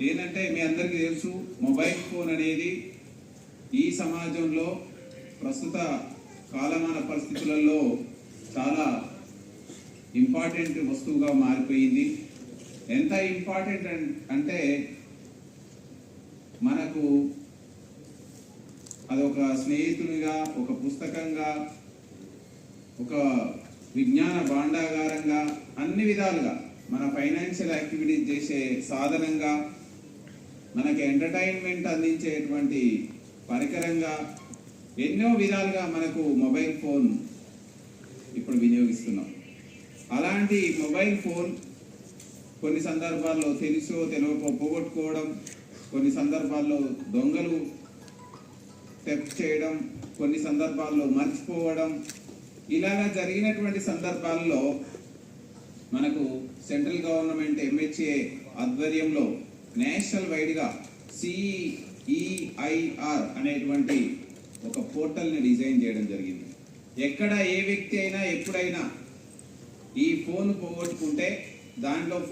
ఏంటంటే మీ అందరికీ తెలుసు మొబైల్ ఫోన్ అనేది ఈ సమాజంలో ప్రస్తుత కాలమాన పరిస్థితులలో చాలా ఇంపార్టెంట్ వస్తువుగా మారిపోయింది. ఎంత ఇంపార్టెంట్ అంటే మనకు అదొక స్నేహితునిగా ఒక పుస్తకంగా ఒక విజ్ఞాన భాండాగారంగా అన్ని విధాలుగా మన ఫైనాన్షియల్ యాక్టివిటీస్ చేసే సాధనంగా మనకి ఎంటర్టైన్మెంట్ అందించేటువంటి పరికరంగా ఎన్నో విధాలుగా మనకు మొబైల్ ఫోన్ ఇప్పుడు వినియోగిస్తున్నాం. అలాంటి మొబైల్ ఫోన్ కొన్ని సందర్భాల్లో తెలుసో తెలియకో పోగొట్టుకోవడం కొన్ని సందర్భాల్లో దొంగలు టెప్ చేయడం కొన్ని సందర్భాల్లో మర్చిపోవడం ఇలాగా జరిగినటువంటి సందర్భాల్లో మనకు సెంట్రల్ గవర్నమెంట్ ఎంహెచ్ఏ ఆధ్వర్యంలో నేషనల్ వైడ్గా సిఈఐఆర్ అనేటువంటి ఒక పోర్టల్ని డిజైన్ చేయడం జరిగింది. ఎక్కడ ఏ వ్యక్తి అయినా ఎప్పుడైనా ఈ ఫోన్ పోగొట్టుకుంటే దాంట్లో